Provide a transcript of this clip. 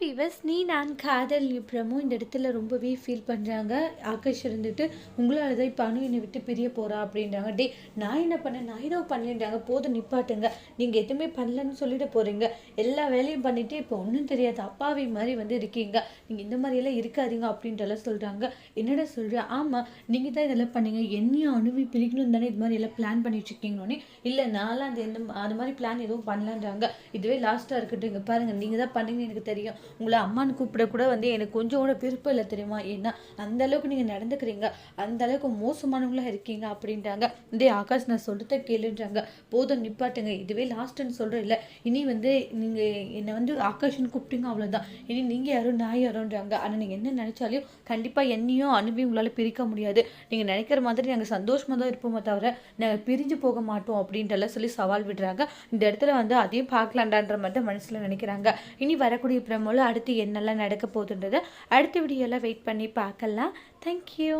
Viewers நீ நான் காதல் பிரமோ இந்த இடத்துல ரொம்பவே ஃபீல் பண்ணுறாங்க ஆகாஷ் இருந்துட்டு உங்களால் தான் இப்போ அணு என்னை விட்டு பிரிய போகிறா அப்படின்றாங்க. டே நான் என்ன பண்ணேன்? நான் ஏதோ பண்ணலன்றாங்க போதும் நிப்பாட்டுங்க. நீங்கள் எதுவுமே பண்ணலன்னு சொல்லிட போகிறீங்க எல்லா வேலையும் பண்ணிவிட்டு இப்போ ஒன்றும் தெரியாது அப்பாவி மாதிரி வந்து இருக்கீங்க. நீங்கள் இந்த மாதிரியெல்லாம் இருக்காதீங்க அப்படின்றலாம் சொல்கிறாங்க என்னடா சொல்கிறேன் ஆமாம் நீங்கள் தான் இதெல்லாம் பண்ணீங்க. என்னையும் அணுவி பிரிக்கணும் தானே இது மாதிரி எல்லாம் பிளான் பண்ணிட்டுருக்கீங்கன்னே இல்லை நான்லாம் அந்த எந்த அது மாதிரி பிளான் எதுவும் பண்ணலான்றாங்க. இதுவே லாஸ்ட்டாக இருக்கட்டும் இங்கே பாருங்கள் நீங்கள் தான் பண்ணீங்கன்னு எனக்கு தெரியும். உங்களை அம்மான்னு கூப்பிட கூட வந்து எனக்கு கொஞ்சம் கூட விருப்பம் இல்லை தெரியுமா? ஏன்னா அந்த அளவுக்கு நீங்கள் நடந்துக்கிறீங்க. அந்த அளவுக்கு மோசமானவங்களா இருக்கீங்க அப்படின்றாங்க. இதே ஆகாஷ் நான் சொல்கிறத கேளுன்றாங்க. போதும் நிப்பாட்டுங்க. இதுவே லாஸ்ட்டுன்னு சொல்கிறேன் இல்லை. இனி வந்து நீங்கள் என்னை வந்து ஆகாஷ்னு கூப்பிட்டீங்க அவ்வளோதான் இனி நீங்கள் யாரும் நான் யாரோன்றாங்க. ஆனால் நீங்கள் என்ன நினச்சாலையும் கண்டிப்பாக என்னையும் அனுப்பி உங்களால் பிரிக்க முடியாது. நீங்கள் நினைக்கிற மாதிரி நாங்கள் சந்தோஷமாக தான் இருப்போமே தவிர நாங்கள் பிரிஞ்சு போக மாட்டோம் அப்படின்றலாம் சொல்லி சவால் விடுறாங்க. இந்த இடத்துல வந்து அதையும் பார்க்கலாண்டான்ற மாதிரி தான் மனசில் நினைக்கிறாங்க. இனி வரக்கூடிய பிரமோல அடுத்து என்னெல்லாம் நடக்க போகுதுன்றதை அடுத்த வீடியோவில் வெயிட் பண்ணி பார்க்கலாம். தேங்க்யூ